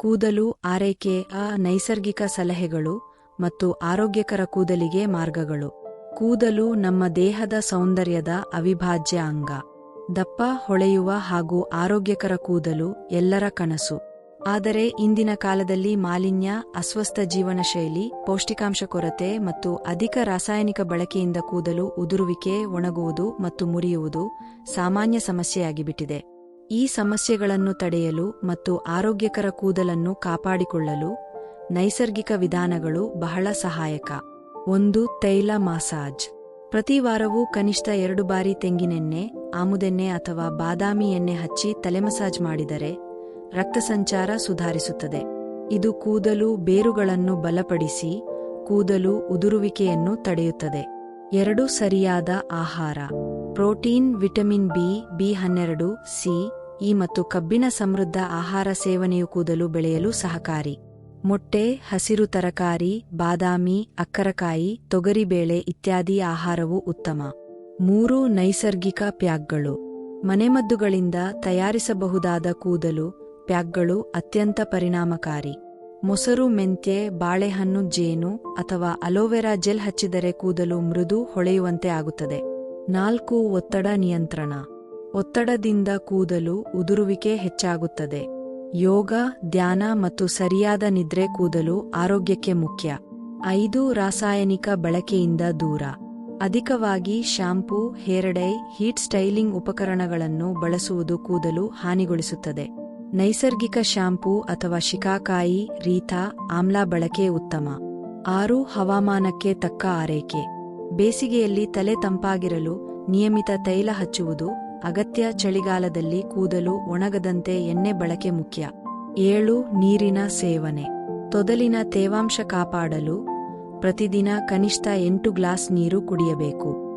ಕೂದಲು, ಆರೈಕೆ, ಆ ನೈಸರ್ಗಿಕ ಸಲಹೆಗಳು ಮತ್ತು ಆರೋಗ್ಯಕರ ಕೂದಲಿಗೆ ಮಾರ್ಗಗಳು. ಕೂದಲು ನಮ್ಮ ದೇಹದ ಸೌಂದರ್ಯದ ಅವಿಭಾಜ್ಯ ಅಂಗ. ದಪ್ಪ, ಹೊಳೆಯುವ ಹಾಗೂ ಆರೋಗ್ಯಕರ ಕೂದಲು ಎಲ್ಲರ ಕನಸು. ಆದರೆ ಇಂದಿನ ಕಾಲದಲ್ಲಿ ಮಾಲಿನ್ಯ, ಅಸ್ವಸ್ಥ ಜೀವನಶೈಲಿ, ಪೌಷ್ಟಿಕಾಂಶ ಕೊರತೆ ಮತ್ತು ಅಧಿಕ ರಾಸಾಯನಿಕ ಬಳಕೆಯಿಂದ ಕೂದಲು ಉದುರುವಿಕೆ, ಒಣಗುವುದು ಮತ್ತು ಮುರಿಯುವುದು ಸಾಮಾನ್ಯ ಸಮಸ್ಯೆಯಾಗಿಬಿಟ್ಟಿದೆ. ಈ ಸಮಸ್ಯೆಗಳನ್ನು ತಡೆಯಲು ಮತ್ತು ಆರೋಗ್ಯಕರ ಕೂದಲನ್ನು ಕಾಪಾಡಿಕೊಳ್ಳಲು ನೈಸರ್ಗಿಕ ವಿಧಾನಗಳು ಬಹಳ ಸಹಾಯಕ. ಒಂದು, ತೈಲ ಮಸಾಜ್. ಪ್ರತಿ ವಾರವೂ ಕನಿಷ್ಠ ಎರಡು ಬಾರಿ ತೆಂಗಿನೆಣ್ಣೆ, ಆಮುದೆಣ್ಣೆ ಅಥವಾ ಬಾದಾಮಿ ಎಣ್ಣೆ ಹಚ್ಚಿ ತಲೆ ಮಸಾಜ್ ಮಾಡಿದರೆ ರಕ್ತ ಸಂಚಾರ ಸುಧಾರಿಸುತ್ತದೆ. ಇದು ಕೂದಲು ಬೇರುಗಳನ್ನು ಬಲಪಡಿಸಿ ಕೂದಲು ಉದುರುವಿಕೆಯನ್ನು ತಡೆಯುತ್ತದೆ. ಎರಡು, ಸರಿಯಾದ ಆಹಾರ. ಪ್ರೋಟೀನ್, ವಿಟಮಿನ್ ಬಿ ಬಿ ಹನ್ನೆರಡು, ಸಿ ಇ ಮತ್ತು ಕಬ್ಬಿನ ಸಮೃದ್ಧ ಆಹಾರ ಸೇವನೆಯು ಕೂದಲು ಬೆಳೆಯಲು ಸಹಕಾರಿ. ಮೊಟ್ಟೆ, ಹಸಿರು ತರಕಾರಿ, ಬಾದಾಮಿ, ಅಕ್ಕರಕಾಯಿ, ತೊಗರಿಬೇಳೆ ಇತ್ಯಾದಿ ಆಹಾರವು ಉತ್ತಮ. ಮೂರು ನೈಸರ್ಗಿಕ ಪ್ಯಾಗ್ಗಳು ಮನೆಮದ್ದುಗಳಿಂದ ತಯಾರಿಸಬಹುದಾದ ಕೂದಲು ಪ್ಯಾಕ್ಗಳು ಅತ್ಯಂತ ಪರಿಣಾಮಕಾರಿ. ಮೊಸರು, ಮೆಂತ್ಯೆ, ಬಾಳೆಹಣ್ಣು, ಜೇನು ಅಥವಾ ಅಲೋವೆರಾ ಜೆಲ್ ಹಚ್ಚಿದರೆ ಕೂದಲು ಮೃದು ಹೊಳೆಯುವಂತೆ ಆಗುತ್ತದೆ. ನಾಲ್ಕು ಒತ್ತಡ ನಿಯಂತ್ರಣ. ಒತ್ತಡದಿಂದ ಕೂದಲು ಉದುರುವಿಕೆ ಹೆಚ್ಚಾಗುತ್ತದೆ. ಯೋಗ, ಧ್ಯಾನ ಮತ್ತು ಸರಿಯಾದ ನಿದ್ರೆ ಕೂದಲು ಆರೋಗ್ಯಕ್ಕೆ ಮುಖ್ಯ. ಐದು, ರಾಸಾಯನಿಕ ಬಳಕೆಯಿಂದ ದೂರ. ಅಧಿಕವಾಗಿ ಶಾಂಪೂ ಹೇರಡೈ, ಹೀಟ್ ಸ್ಟೈಲಿಂಗ್ ಉಪಕರಣಗಳನ್ನು ಬಳಸುವುದು ಕೂದಲು ಹಾನಿಗೊಳಿಸುತ್ತದೆ. ನೈಸರ್ಗಿಕ ಶಾಂಪೂ ಅಥವಾ ಶಿಕಾಕಾಯಿ, ರೀತಾ, ಆಮ್ಲ ಬಳಕೆ ಉತ್ತಮ. ಆರು, ಹವಾಮಾನಕ್ಕೆ ತಕ್ಕ ಆರೈಕೆ. ಬೇಸಿಗೆಯಲ್ಲಿ ತಲೆ ತಂಪಾಗಿರಲು ನಿಯಮಿತ ತೈಲ ಹಚ್ಚುವುದು ಅಗತ್ಯ ಚಳಿಗಾಲದಲ್ಲಿ ಕೂದಲು ಒಣಗದಂತೆ ಎಣ್ಣೆ ಬಳಕೆ ಮುಖ್ಯ. ಏಳು, ನೀರಿನ ಸೇವನೆ. ತೊದಲಿನ ತೇವಾಂಶ ಕಾಪಾಡಲು ಪ್ರತಿದಿನ ಕನಿಷ್ಠ ಎಂಟು ಗ್ಲಾಸ್ ನೀರು ಕುಡಿಯಬೇಕು.